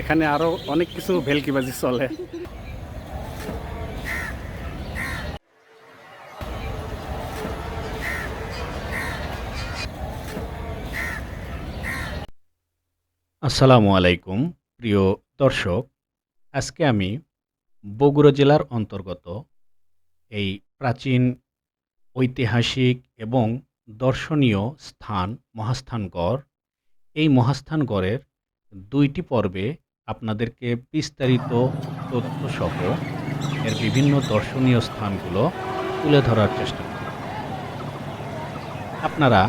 এখানে আরও অনেক কিছু ভেলকিবাজি চলে। আসসালামু আলাইকুম, প্রিয় দর্শক। আজকে আমি বগুড়া জেলার অন্তর্গত এই প্রাচীন ঐতিহাসিক এবং দর্শনীয় স্থান মহাস্থানগড়। এই মহাস্থানগড়ের দুইটি পর্বে আপনাদেরকে বিস্তারিত তথ্যসহ এর বিভিন্ন দর্শনীয় স্থানগুলো তুলে ধরার চেষ্টা করব। আপনারা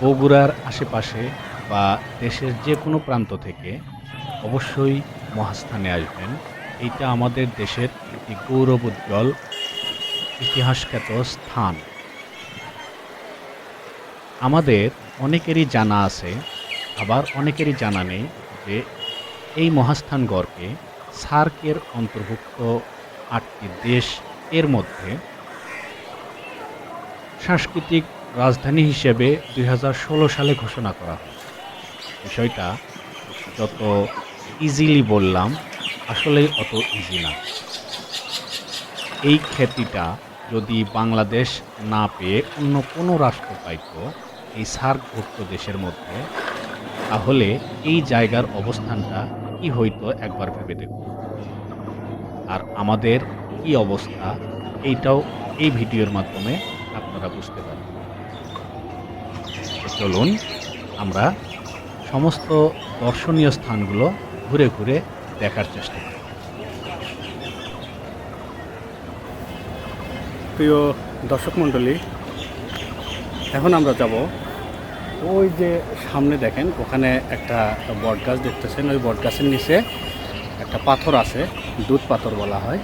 বগুড়ার আশেপাশে বা দেশের যে কোনো প্রান্ত থেকে অবশ্যই মহাস্থানে আসবেন। এইটা আমাদের দেশের একটি গৌরব উজ্জ্বল, ইতিহাসখ্যাত স্থান। আমাদের অনেকেরই জানা আছে, আবার অনেকেরই জানা নেই যে এই মহাস্থান মহাস্থানগড়কে সার্কের অন্তর্ভুক্ত আটটি দেশ এর মধ্যে সাংস্কৃতিক রাজধানী হিসেবে দু হাজার ষোলো সালে ঘোষণা করা হয়। বিষয়টা যত ইজিলি বললাম, আসলেই অত ইজি না। এই খ্যাতিটা যদি বাংলাদেশ না পেয়ে অন্য কোনো রাষ্ট্র পাইত, এই সার্কভুক্ত দেশের মধ্যে তাহলে এই জায়গার অবস্থানটা কি হইতো একবার ভেবে দেখুন। আর আমাদের কি অবস্থা এইটাও এই ভিডিওর মাধ্যমে আপনারা বুঝতে পারবেন। তো চলুন আমরা সমস্ত দর্শনীয় স্থানগুলো ঘুরে ঘুরে দেখার চেষ্টা করি। প্রিয় দর্শক মণ্ডলী, এখন আমরা যাব ওই যে সামনে দেখেন, ওখানে একটা বট গাছ দেখতেছেন। ওই বট গাছের নিচে একটা পাথর আছে, দুধ পাথর বলা হয়।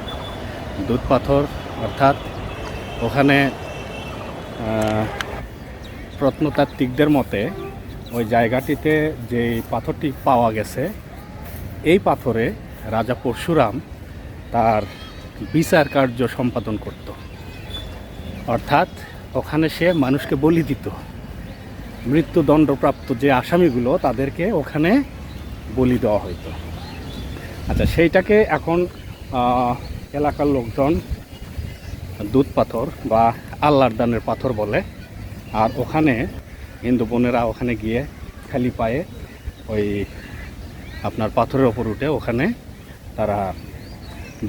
দুধ পাথর, অর্থাৎ ওখানে প্রত্নতাত্ত্বিকদের মতে ওই জায়গাটিতে যে পাথরটি পাওয়া গেছে, এই পাথরে রাজা পরশুরাম তার বিচার কার্য সম্পাদন করত। অর্থাৎ ওখানে সে মানুষকে বলি দিত। মৃত্যুদণ্ডপ্রাপ্ত যে আসামিগুলো তাদেরকে ওখানে বলি দেওয়া হইতো। আচ্ছা সেইটাকে এখন এলাকার লোকজন দুধ পাথর বা আল্লাহর দানের পাথর বলে। আর ওখানে হিন্দু বোনেরা ওখানে গিয়ে খালি পায়ে ওই আপনার পাথরের ওপর উঠে ওখানে তারা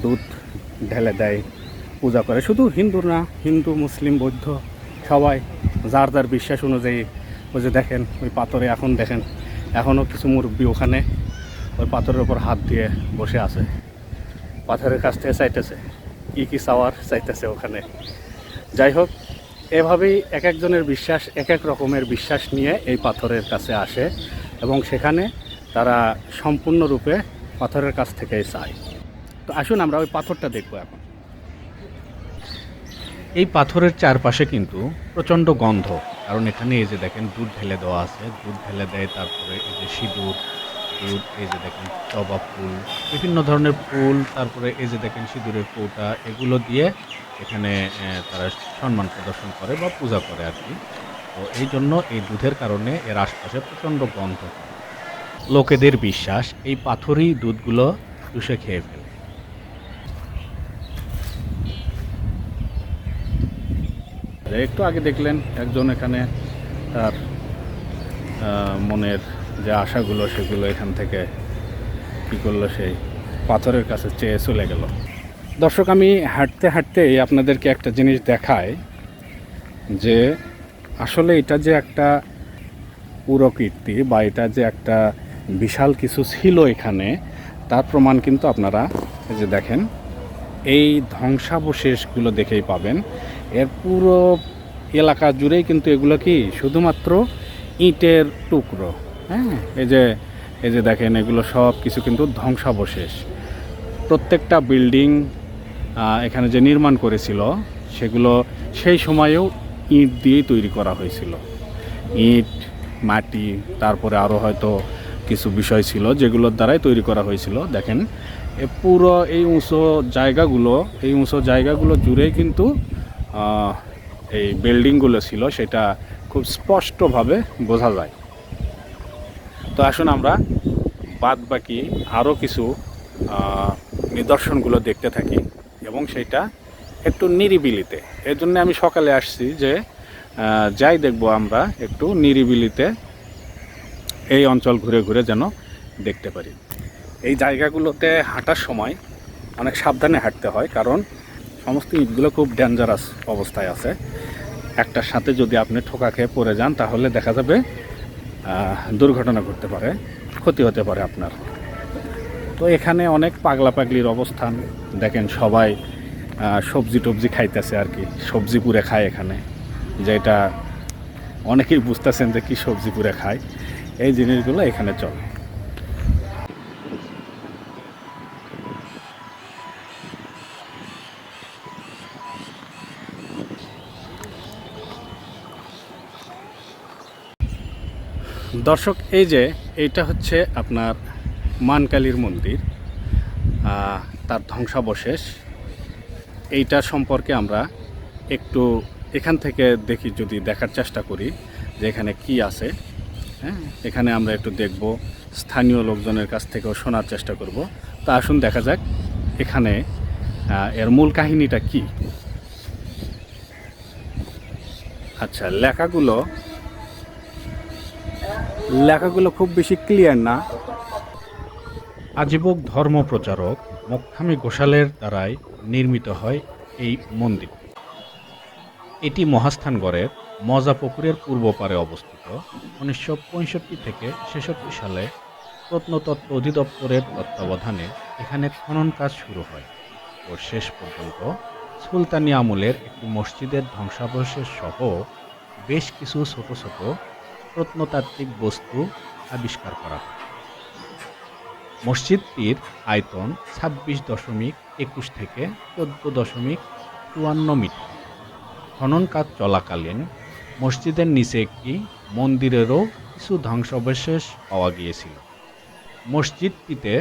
দুধ ঢেলে দেয়, পূজা করে। শুধু হিন্দু না হিন্দু, মুসলিম, বৌদ্ধ সবাই যার যার বিশ্বাস অনুযায়ী ওই যে দেখেন, ওই পাথরে এখন দেখেন, এখনও কিছু মুরব্বী ওখানে ওই পাথরের ওপর হাত দিয়ে বসে আছে। পাথরের কাছ থেকে চাইতেছে, কী কী চাওয়ার চাইতেছে ওখানে। যাই হোক, এভাবেই এক একজনের বিশ্বাস, এক এক রকমের বিশ্বাস নিয়ে এই পাথরের কাছে আসে এবং সেখানে তারা সম্পূর্ণরূপে পাথরের কাছ থেকেই চায়। তো আসুন আমরা ওই পাথরটা দেখব এখন। এই পাথরের চারপাশে কিন্তু প্রচণ্ড গন্ধ। কারণ এখানে এই যে দেখেন দুধ ঢেলে দেওয়া আছে। দুধ ঢেলে দেয় তারপরে এই যে সিঁদুর, দুধ, এই যে দেখেন জবা ফুল, বিভিন্ন ধরনের ফুল, তারপরে এই যে দেখেন সিঁদুরের কৌটা এগুলো দিয়ে এখানে তারা সম্মান প্রদর্শন করে বা পূজা করে আর কি। তো এই জন্য এই দুধের কারণে এর আশপাশে প্রচণ্ড গন্ধ। লোকেদের বিশ্বাস, এই পাথরই দুধগুলো চুষে খেয়ে ফেলে। একটু আগে দেখলেন একজন এখানে তার মনের যে আশাগুলো, সেগুলো এখান থেকে কী করল, সেই পাথরের কাছে চেয়ে চলে গেল। দর্শক, আমি হাঁটতে হাঁটতেই আপনাদেরকে একটা জিনিস দেখাই যে আসলে এটা যে একটা পুরকীর্তি বা এটা যে একটা বিশাল কিছু ছিল এখানে, তার প্রমাণ কিন্তু আপনারা যে দেখেন, এই ধ্বংসাবশেষগুলো দেখেই পাবেন। এর পুরো এলাকা জুড়েই কিন্তু এগুলো কি শুধুমাত্র ইটের টুকরো হ্যাঁ? এই যে এই যে দেখেন, এগুলো সব কিছু কিন্তু ধ্বংসাবশেষ। প্রত্যেকটা বিল্ডিং এখানে যে নির্মাণ করেছিল, সেগুলো সেই সময়েও ইট দিয়েই তৈরি করা হয়েছিল। ইট, মাটি, তারপরে আরও হয়তো কিছু বিষয় ছিল যেগুলোর দ্বারাই তৈরি করা হয়েছিল। দেখেন পুরো এই উঁচু জায়গাগুলো, এই উঁচু জায়গাগুলো জুড়েই কিন্তু এই বিল্ডিংগুলো ছিল, সেটা খুব স্পষ্টভাবে বোঝা যায়। তো আসুন আমরা বাদ বাকি আরও কিছু নিদর্শনগুলো দেখতে থাকি, এবং সেটা একটু নিরিবিলিতে। এর জন্য আমি সকালে আসছি যে যাই দেখব আমরা একটু নিরিবিলিতে এই অঞ্চল ঘুরে ঘুরে যেন দেখতে পারি। এই জায়গাগুলোতে হাঁটার সময় অনেক সাবধানে হাঁটতে হয়, কারণ সমস্ত ইটগুলো খুব ডেঞ্জারাস অবস্থায় আছে। একটার সাথে যদি আপনি ঠোকা খেয়ে পড়ে যান, তাহলে দেখা যাবে দুর্ঘটনা ঘটতে পারে, ক্ষতি হতে পারে আপনার। তো এখানে অনেক পাগলা পাগলির অবস্থান। দেখেন সবাই সবজি টবজি খাইতেছে আর কি, সবজি পুরে খায় এখানে। যেটা অনেকেই বুঝতেছেন যে কী সবজি পুরে খায়। এই জিনিসগুলো এখানে চলে। দর্শক, এই যে এইটা হচ্ছে আপনার মানকালীর মন্দির তার ধ্বংসাবশেষ। এইটা সম্পর্কে আমরা একটু এখান থেকে দেখি, যদি দেখার চেষ্টা করি যে এখানে কি আছে। হ্যাঁ এখানে আমরা একটু দেখব, স্থানীয় লোকজনের কাছ থেকেও শোনার চেষ্টা করব। তা আসুন দেখা যাক, এখানে এর মূল কাহিনীটা কি? আচ্ছা লেখাগুলো লেখাগুলো খুব বেশি ক্লিয়ার না। আজীবক ধর্ম প্রচারক মক্ষামী ঘোষালের দ্বারাই নির্মিত হয় এই মন্দির। এটি মহাস্থানগড়ের মজাপুকুরের পূর্ব পারে অবস্থিত। উনিশশো পঁয়ষট্টি থেকে ছেষট্টি সালে প্রত্নতত্ত্ব অধিদপ্তরের তত্ত্বাবধানে এখানে খনন কাজ শুরু হয়। ও শেষ পর্যন্ত সুলতানি আমলের একটি মসজিদের ধ্বংসাবশেষ সহ বেশ কিছু ছোট ছোট প্রত্নতাত্ত্বিক বস্তু আবিষ্কার করা হয়। মসজিদটির আয়তন ছাব্বিশ দশমিক একুশ থেকে চোদ্দ দশমিক চুয়ান্ন মিটার। খনন কাজ চলাকালীন মসজিদের নিচে একটি মন্দিরেরও কিছু ধ্বংসাবশেষ পাওয়া গিয়েছিল। মসজিদটিতে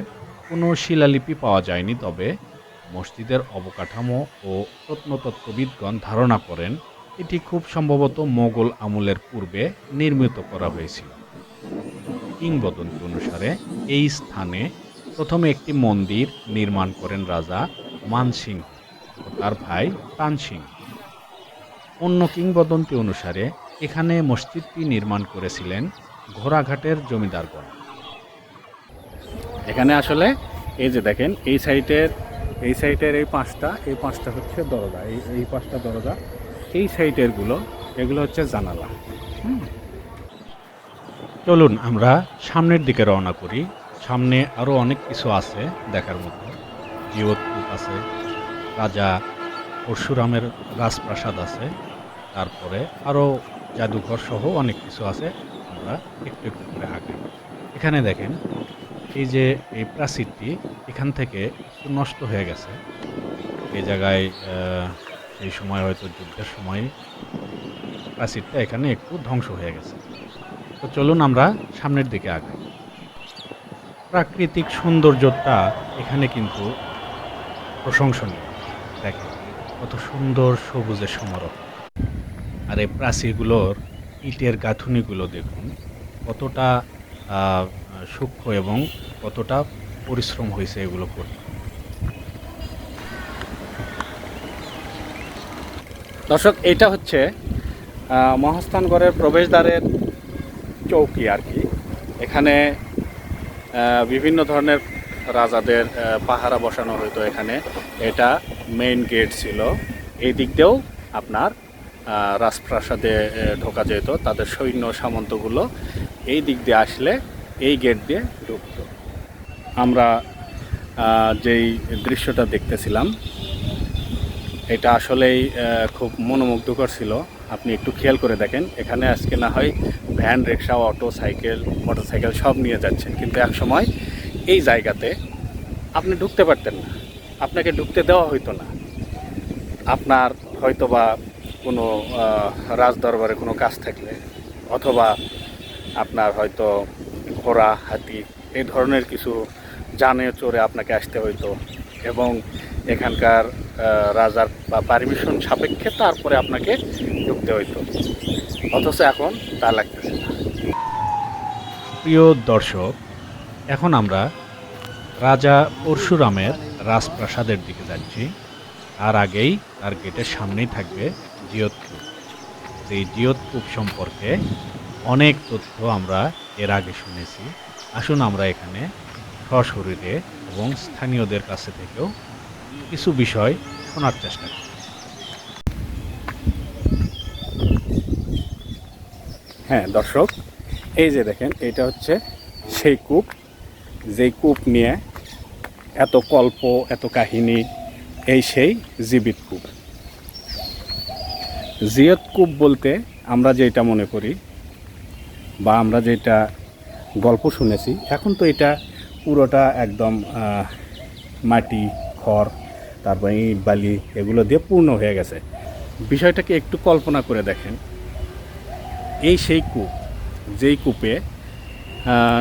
কোনো শিলালিপি পাওয়া যায়নি, তবে মসজিদের অবকাঠামো ও প্রত্নতত্ত্ববিদগণ ধারণা করেন এটি খুব সম্ভবত মোগল আমলের পূর্বে নির্মিত করা হয়েছিল। কিংবদন্তি অনুসারে এই স্থানে প্রথমে একটি মন্দির নির্মাণ করেন রাজা মানসিং ও তার ভাই তানসিং। অন্য কিংবদন্তি অনুসারে এখানে মসজিদটি নির্মাণ করেছিলেন ঘোড়াঘাটের জমিদারগণ। এখানে আসলে এই যে দেখেন, এই সাইটের এই সাইটের এই পাঁচটা এই পাঁচটা হচ্ছে দরজা, এই এই পাঁচটা দরজা। এই সাইটেরগুলো, এগুলো হচ্ছে জানালা। চলুন আমরা সামনের দিকে রওনা করি। সামনে আরও অনেক কিছু আছে দেখার মতো। জীবতকূপ আছে, রাজা পরশুরামের রাজপ্রাসাদ আছে, তারপরে আরও জাদুঘর সহ অনেক কিছু আছে, আমরা একটু একটু করে আগাই। এখানে দেখেন, এই যে এই প্রাচীরটি এখান থেকে নষ্ট হয়ে গেছে। এই জায়গায় সেই সময় হয়তো যুদ্ধের সময় প্রাচীরটা এখানে একটু ধ্বংস হয়ে গেছে। তো চলুন আমরা সামনের দিকে আগাই। প্রাকৃতিক সৌন্দর্যটা এখানে কিন্তু প্রশংসনীয়। দেখেন কত সুন্দর সবুজের সমারোহ। আর এই প্রাচীরগুলোর ইটের গাঁথুনিগুলো দেখুন, কতটা সূক্ষ্ম এবং কতটা পরিশ্রম হয়েছে এগুলো করতে। দর্শক, এটা হচ্ছে মহাস্থানগড়ের প্রবেশদ্বারের চৌকি আর কি। এখানে বিভিন্ন ধরনের রাজাদের পাহারা বসানো হতো এখানে। এটা মেইন গেট ছিল। এই দিক দিয়েও আপনার রাজপ্রাসাদে ঢোকা যেত। তাদের সৈন্য সামন্তগুলো এই দিক দিয়ে আসলে এই গেট দিয়ে ঢুকতো। আমরা যেই দৃশ্যটা দেখতেছিলাম এটা আসলেই খুব মনোমুগ্ধকর ছিল। আপনি একটু খেয়াল করে দেখেন, এখানে আজকে না হয় van, rickshaw, auto, cycle, motorcycle সব নিয়ে যাচ্ছেন। কিন্তু এক সময় এই জায়গাতে আপনি ঢুকতে পারতেন না। আপনাকে ঢুকতে দেওয়া হইতো না। আপনার হয়তো বা কোনো রাজদরবারে কোনো কাজ থাকলে, অথবা আপনার হয়তো ঘোড়া, হাতি, এই ধরনের কিছু জানে চড়ে আপনাকে আসতে হইতো। এবং এখানকার রাজার বা পারমিশন সাপেক্ষে তারপরে আপনাকে ঢুকতে হইতো। অথচ এখন তা লাগতেছে না। প্রিয় দর্শক, এখন আমরা রাজা পরশুরামের রাজপ্রাসাদের দিকে যাচ্ছি। তার আগেই তার গেটের সামনেই থাকবে জিয়তকূপ এই জিয়তকূপ সম্পর্কে অনেক তথ্য আমরা এর আগে শুনেছি। আসুন আমরা এখানে সশরীরে এবং স্থানীয়দের কাছে থেকেও কিছু বিষয় শোনার চেষ্টা করি। হ্যাঁ দর্শক, এই যে দেখেন, এটা হচ্ছে সেই কূপ। যেই কূপ নিয়ে এত কল্প, এত কাহিনী, এই সেই জীবিত কূপ। জিয়ত কূপ বলতে আমরা যেটা মনে করি বা আমরা যেটা গল্প শুনেছি, এখন তো এটা পুরোটা একদম মাটি খড়, তারপরে ইট বালি এগুলো দিয়ে পূর্ণ হয়ে গেছে। বিষয়টাকে একটু কল্পনা করে দেখেন। এই সেই কূপ, যেই কূপে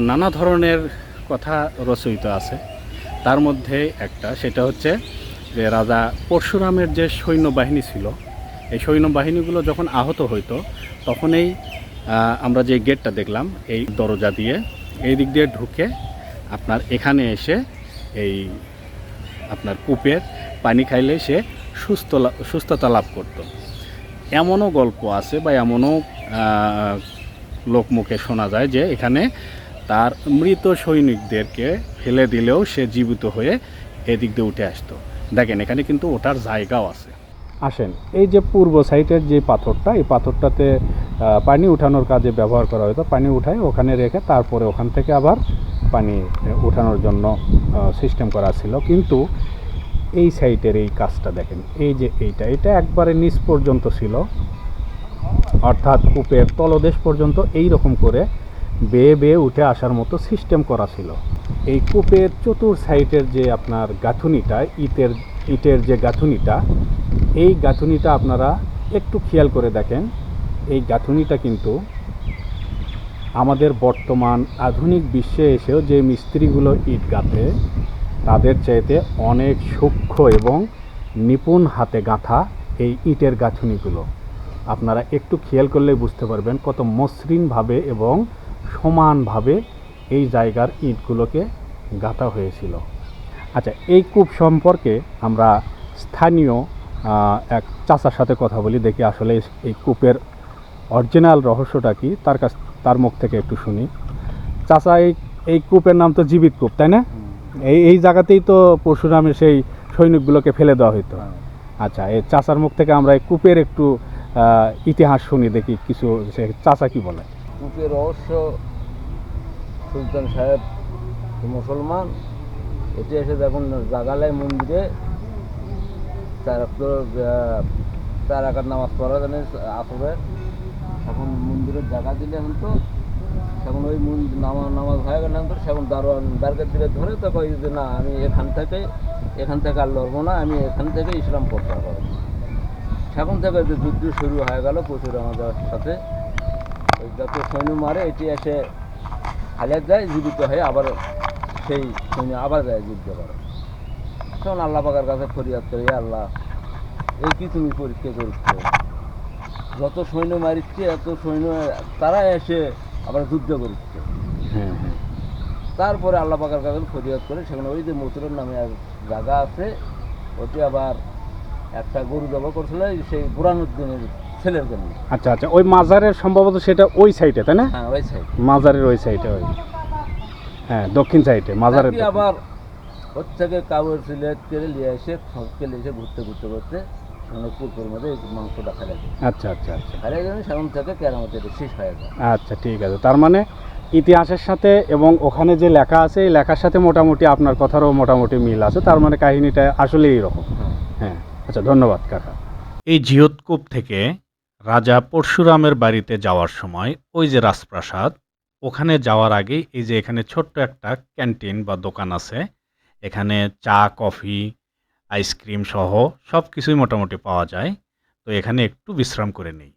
নানা ধরনের কথা রচয়িত আছে। তার মধ্যে একটা, সেটা হচ্ছে যে রাজা পরশুরামের যে সৈন্যবাহিনী ছিল, এই সৈন্যবাহিনীগুলো যখন আহত হইতো, তখনই আমরা যে গেটটা দেখলাম, এই দরজা দিয়ে, এই দিক দিয়ে ঢুকে আপনার এখানে এসে এই আপনার কূপের পানি খাইলে সে সুস্থ সুস্থতা লাভ করতো। এমনও গল্প আছে বা এমনও লোকমুখে শোনা যায় যে এখানে তার মৃত সৈনিকদেরকে ফেলে দিলেও সে জীবিত হয়ে এদিক দিয়ে উঠে আসতো। দেখেন, এখানে কিন্তু ওটার জায়গাও আছে। আসেন, এই যে পূর্ব সাইডের যে পাথরটা, এই পাথরটাতে পানি উঠানোর কাজে ব্যবহার করা হতো। পানি উঠায় ওখানে রেখে তারপরে ওখান থেকে আবার পানি আহ, উঠানোর জন্য সিস্টেম করা ছিল। কিন্তু এই সাইটের এই কাজটা দেখেন এই যে এইটা এটা একবারে নিচ পর্যন্ত ছিল। অর্থাৎ কূপের তলদেশ পর্যন্ত এই রকম করে বেয়ে বেয়ে উঠে আসার মতো সিস্টেম করা ছিল। এই কূপের চতুর সাইটের যে আপনার গাঁথুনিটা ইটের ইটের যে গাঁথুনিটা এই গাঁথুনিটা আপনারা একটু খেয়াল করে দেখেন। এই গাঁথুনিটা কিন্তু আমাদের বর্তমান আধুনিক বিশ্বে এসেও যে মিস্ত্রিগুলো ইট গাঁথে, তাদের চাইতে অনেক সূক্ষ্ম এবং নিপুণ হাতে গাঁথা এই ইটের গাঁথুনিগুলো। আপনারা একটু খেয়াল করলে বুঝতে পারবেন কত মসৃণভাবে এবং সমানভাবে এই জায়গার ইটগুলোকে গাঁথা হয়েছিল। আচ্ছা এই কূপ সম্পর্কে আমরা স্থানীয় এক চাচার সাথে কথা বলি, দেখি আসলে এই কূপের অরিজিনাল রহস্যটা কি, তার কাছ তার মুখ থেকে একটু শুনি। চাচা, এই এই কূপের নাম তো জীবিত কূপ, তাই না? এই এই জায়গাতেই তো পরশুরামের সেই সৈনিকগুলোকে ফেলে দেওয়া হতো আচ্ছা এই চাচার মুখ থেকে আমরা এই কূপের একটু ইতিহাস শুনি, দেখি কিছু, সে চাচা কি বলে? কূপের রহস্য, সুলতান সাহেব মুসলমান। এটি এসে দেখুন, জাগালায় মন্দিরে তার তার একার নামাজ পড়া জানে আসবে এখন মন্দিরের জায়গা দিলে এখন তো তখন ওই মন্দির নামাজ নামাজ হয়ে গেলে তো সেখন দারোয়ান দারগের দিকে ধরে তো কই যে, না, আমি এখান থেকে এখান থেকে আর লড়বো না, আমি এখান থেকে ইসলাম প্রচার করব। সেখান থেকে যে যুদ্ধ শুরু হয়ে গেল প্রচুর আমাদের সাথে। ওই যত সৈন্য মারে, এটি এসে হালিয়াত যায়, জীবিত হয়ে আবার সেই সৈন্য আবার যায় যুদ্ধ করে। তখন আল্লাহ পাকার কাছে ফরিয়াদ করে "এ আল্লাহ এই কি তুমি পরীক্ষা করছ। যত সৈন্য মারিচ্ছে এত সৈন্য তারা এসে আবার যুদ্ধ করছে। হ্যাঁ হ্যাঁ। তারপরে আল্লাহ পাকার কাছে ফরিয়াদ করে সেখানে ওই যে মথুরের নামে এক জায়গা আছে ওটি আবার একটা গরু জবা করছিল সেই বুরানুদ্দিনের ছেলের জন্য। আচ্ছা আচ্ছা ওই মাজারের সম্ভবত সেটা ওই সাইডে তাই না? হ্যাঁ ওই সাইড। মাজারের ওই সাইডে ওই। হ্যাঁ দক্ষিণ সাইডে মাজারের আবার ওর থেকে কাগজ সিলেট করে নিয়ে এসে ফসকে এসে ঘুরতে ঘুরতে ঘুরতে আচ্ছা আচ্ছা আচ্ছা। হয়ে আচ্ছা ঠিক আছে। তার মানে ইতিহাসের সাথে এবং ওখানে যে লেখা আছে এই লেখার সাথে মোটামুটি আপনার কথারও মোটামুটি মিল আছে। তার মানে কাহিনীটা আসলে এইরকম হ্যাঁ। হ্যাঁ আচ্ছা ধন্যবাদ কাকা। এই জিয়তকূপ থেকে রাজা পরশুরামের বাড়িতে যাওয়ার সময় ওই যে রাজপ্রাসাদ ওখানে যাওয়ার আগে এই যে এখানে ছোট্ট একটা ক্যান্টিন বা দোকান আছে এখানে চা কফি আইসক্রিম সহ সব কিছুই মোটামুটি পাওয়া যায়। তো এখানে একটু বিশ্রাম করে নেই।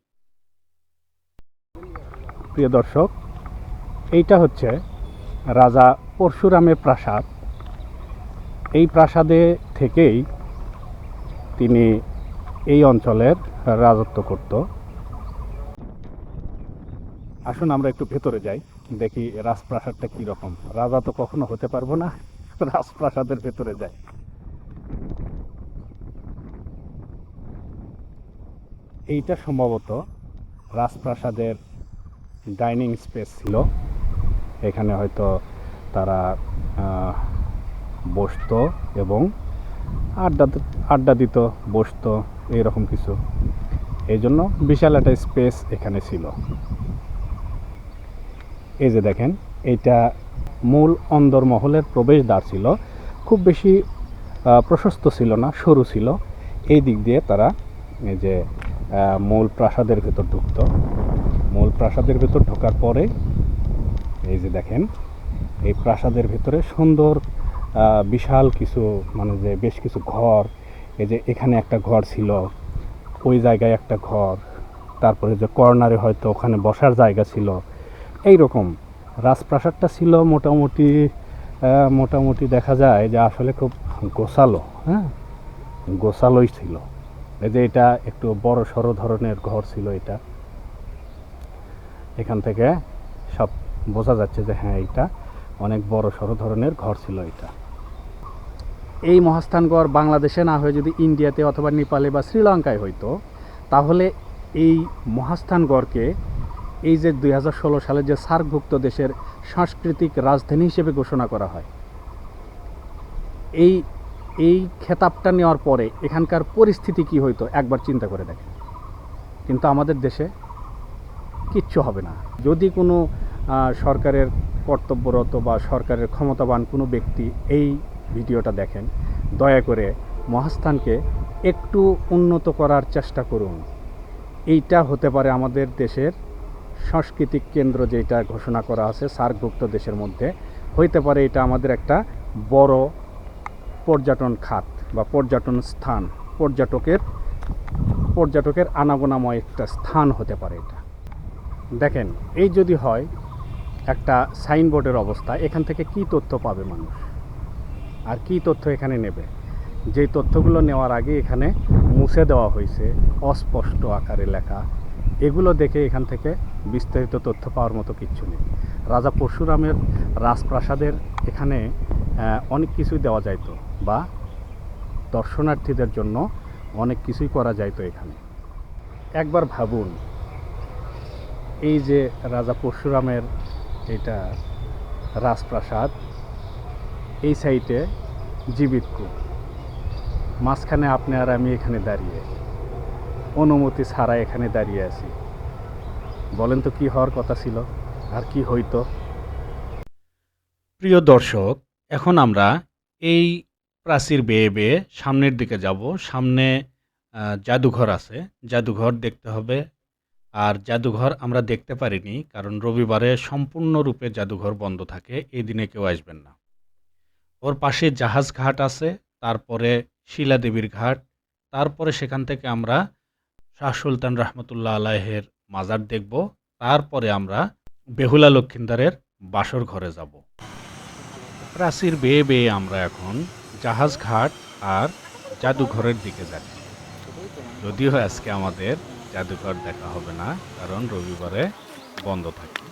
প্রিয় দর্শক, এইটা হচ্ছে রাজা পরশুরামের প্রাসাদ। এই প্রাসাদে থেকেই তিনি এই অঞ্চলের রাজত্ব করত। আসুন আমরা একটু ভেতরে যাই, দেখি রাজপ্রাসাদটা কীরকম। রাজা তো কখনো হতে পারব না, রাজপ্রাসাদের ভেতরে যাই। এইটা সম্ভবত রাজপ্রাসাদের ডাইনিং স্পেস ছিল। এখানে হয়তো তারা বসতো এবং আড্ডা আড্ডা দিত, বসতো এইরকম কিছু। এই জন্য বিশাল একটা স্পেস এখানে ছিল। এই যে দেখেন, এটা মূল অন্দরমহলের প্রবেশদ্বার ছিল। খুব বেশি প্রশস্ত ছিল না, সরু ছিল। এই দিক দিয়ে তারা এই যে মূল প্রাসাদের ভেতর ঢুকতো। মূল প্রাসাদের ভেতর ঢোকার পরে, এই যে দেখেন, এই প্রাসাদের ভেতরে সুন্দর বিশাল কিছু মানে যে বেশ কিছু ঘর, এই যে এখানে একটা ঘর ছিল, ওই জায়গায় একটা ঘর, তারপরে যে কর্নারে হয়তো ওখানে বসার জায়গা ছিল এই রকম রাজপ্রাসাদটা ছিল মোটামুটি মোটামুটি দেখা যায় যে আসলে খুব গোছালো হ্যাঁ? গোছালোই ছিল। এই যে এটা একটু বড় সড়ো ধরনের ঘর ছিল এটা। এখান থেকে সব বোঝা যাচ্ছে যে হ্যাঁ এটা অনেক বড় সড়ো ধরনের ঘর ছিল এটা। এই মহাস্থানগড় বাংলাদেশে না হয়ে যদি ইন্ডিয়াতে অথবা নেপালে বা শ্রীলঙ্কায় হইতো, তাহলে এই মহাস্থানগড়কে এই যে দুই হাজার ষোলো সালে যে সার্কভুক্ত দেশের সাংস্কৃতিক রাজধানী হিসেবে ঘোষণা করা হয়, এই এই খেতাবটা নেওয়ার পরে এখানকার পরিস্থিতি কি হইতো? একবার চিন্তা করে দেখেন। কিন্তু আমাদের দেশে কিচ্ছু হবে না। যদি কোনো সরকারের কর্তব্যরত বা সরকারের ক্ষমতাবান কোনো ব্যক্তি এই ভিডিওটা দেখেন, দয়া করে মহাস্থানকে একটু উন্নত করার চেষ্টা করুন। এইটা হতে পারে আমাদের দেশের সাংস্কৃতিক কেন্দ্র যেটা ঘোষণা করা আছে সার্কভুক্ত দেশের মধ্যে। হইতে পারে এটা আমাদের একটা বড় পর্যটন খাত বা পর্যটন স্থান, পর্যটকের পর্যটকের আনাগোনাময় একটা স্থান হতে পারে এটা। দেখেন, এই যদি হয়, একটা সাইনবোর্ডের অবস্থা, এখান থেকে কি তথ্য পাবে মানুষ? আর কি তথ্য এখানে নেবে? যেই তথ্যগুলো নেওয়ার আগে এখানে মুছে দেওয়া হয়েছে, অস্পষ্ট আকারে লেখা, এগুলো দেখে এখান থেকে বিস্তারিত তথ্য পাওয়ার মতো কিচ্ছু নেই। রাজা পরশুরামের রাজপ্রাসাদের এখানে অনেক কিছুই দেওয়া যাইতো বা দর্শনার্থীদের জন্য অনেক কিছুই করা যাইতো এখানে। একবার ভাবুন, এই যে রাজা পরশুরামের এটা রাজপ্রাসাদ, এই সাইটে জীবিত মাঝখানে আপনি আর আমি এখানে দাঁড়িয়ে, অনুমতি ছাড়া এখানে দাঁড়িয়ে আছি। বলেন তো কি হওয়ার কথা ছিল আর কি হইতো? প্রিয় দর্শক, এখন আমরা এই প্রাচীর বেয়ে বেয়ে সামনের দিকে যাব। সামনে জাদুঘর আছে। জাদুঘর দেখতে হবে। আর জাদুঘর আমরা দেখতে পারিনি কারণ রবিবারে সম্পূর্ণরূপে জাদুঘর বন্ধ থাকে। এই দিনে কেউ আসবেন না। ওর পাশে জাহাজ ঘাট আছে, তারপরে শিলাদেবীর ঘাট, তারপরে সেখান থেকে আমরা শাহ সুলতান রহমতুল্লাহ আলাহের মাজার দেখব। তারপরে আমরা বেহুলা লক্ষিন্দারের বাসর ঘরে যাব। প্রাচীর বেয়ে বেয়ে আমরা এখন জাহাজ ঘাট আর জাদুঘরের দিকে যাচ্ছি যদিও আজকে আমাদের জাদুঘর দেখা হবে না, কারণ রবিবারে বন্ধ থাকে।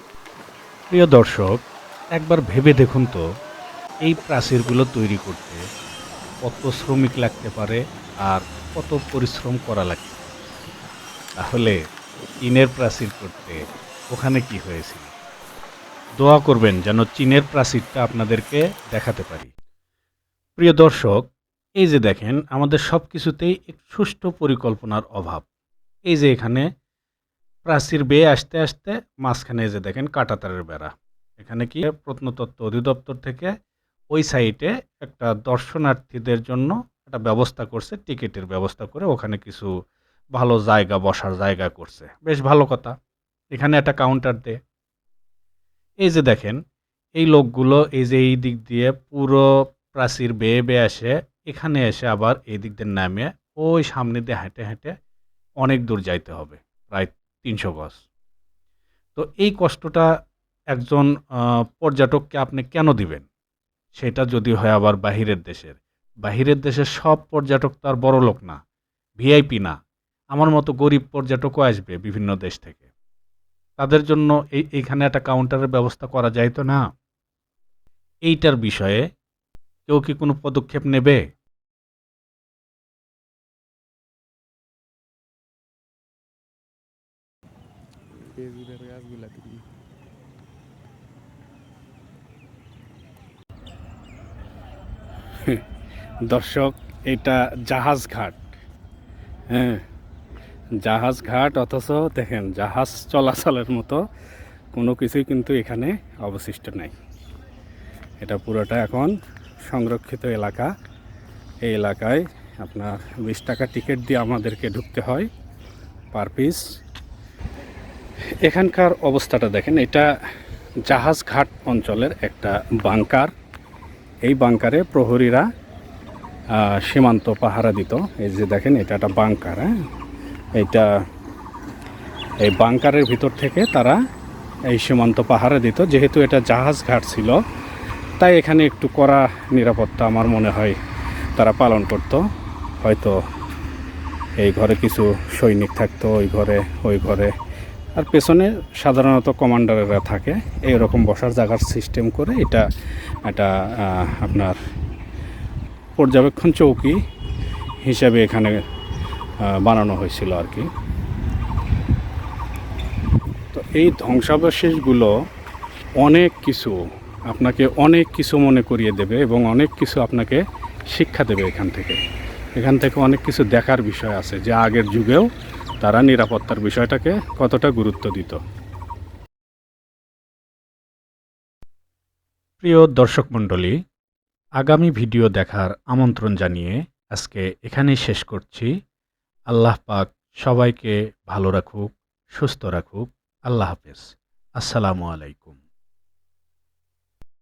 প্রিয় দর্শক, একবার ভেবে দেখুন তো, এই প্রাচীরগুলো তৈরি করতে কত শ্রমিক লাগতে পারে আর কত পরিশ্রম করা লাগতে তাহলে চীনের প্রাচীর করতে ওখানে কি হয়েছিল? দোয়া করবেন যেন চীনের প্রাচীরটা আপনাদেরকে দেখাতে পারি। প্রিয় দর্শক, এই যে দেখেন, আমাদের সব কিছুতেই এক সুষ্ঠু পরিকল্পনার অভাব। এই যে এখানে প্রাচীর বেয়ে আসতে আসতে মাঝখানে এই যে দেখেন, কাটাতারের বেড়া। এখানে কি? প্রত্নতত্ত্ব অধিদপ্তর থেকে ওই সাইটে একটা দর্শনার্থীদের জন্য একটা ব্যবস্থা করছে, টিকিটের ব্যবস্থা করে ওখানে কিছু ভালো জায়গা বসার জায়গা করছে। বেশ ভালো কথা। এখানে একটা কাউন্টার দে। এই যে দেখেন, এই লোকগুলো এই যে এই দিক দিয়ে পুরো প্রাচীর বেয়ে বেয়ে আসে, এখানে এসে আবার এই দিক দিয়ে নামে ওই সামনে দিয়ে হেঁটে হেঁটে অনেক দূর যাইতে হবে, প্রায় তিনশো গজ। তো এই কষ্টটা একজন পর্যটককে আপনি কেন দিবেন? সেটা যদি হয় আবার বাহিরের দেশের। বাহিরের দেশের সব পর্যটক তো আর বড় লোক না, ভিআইপি না। আমার মতো গরিব পর্যটকও আসবে বিভিন্ন দেশ থেকে। তাদের জন্য এই এইখানে একটা কাউন্টারের ব্যবস্থা করা যায় তো না। এইটার বিষয়ে কেউ কি কোনো পদক্ষেপ নেবে? দর্শক, এটা জাহাজ ঘাট। হ্যাঁ জাহাজ ঘাট অথচ দেখেন, জাহাজ চলাচলের মতো কোনো কিছুই কিন্তু এখানে অবশিষ্ট নাই। এটা পুরোটা এখন সংরক্ষিত এলাকা। এই এলাকায় আপনার বিশ টাকা টিকিট দিয়ে আমাদেরকে ঢুকতে হয় পার পিস। এখানকার অবস্থাটা দেখেন, এটা জাহাজ ঘাট অঞ্চলের একটা বাংকার। এই বাংকারে প্রহরীরা সীমান্ত পাহারা দিত। এই যে দেখেন, এটা একটা বাংকার হ্যাঁ? এইটা, এই বাংকারের ভিতর থেকে তারা এই সীমান্ত পাহারা দিত। যেহেতু এটা জাহাজ ঘাট ছিল তাই এখানে একটু কড়া নিরাপত্তা আমার মনে হয় তারা পালন করত। হয়তো এই ঘরে কিছু সৈনিক থাকতো, ওই ঘরে ওই ঘরে। আর পেছনে সাধারণত কমান্ডারেরা থাকে। এই রকম বসার জায়গার সিস্টেম করে এটা একটা আপনার পর্যবেক্ষণ চৌকি হিসাবে এখানে বানানো হয়েছিল আর কি। তো এই ধ্বংসাবশেষগুলো অনেক কিছু আপনাকে অনেক কিছু মনে করিয়ে দেবে এবং অনেক কিছু আপনাকে শিক্ষা দেবে এখান থেকে। এখান থেকে অনেক কিছু দেখার বিষয় আছে যে আগের যুগেও তারা নিরাপত্তার বিষয়টাকে কতটা গুরুত্ব দিত। প্রিয় দর্শক মণ্ডলী, আগামী ভিডিও দেখার আমন্ত্রণ জানিয়ে আজকে এখানেই শেষ করছি। আল্লাহ পাক সবাইকে ভালো রাখুক, সুস্থ রাখুক। আল্লাহ হাফেজ। আসসালামু আলাইকুম।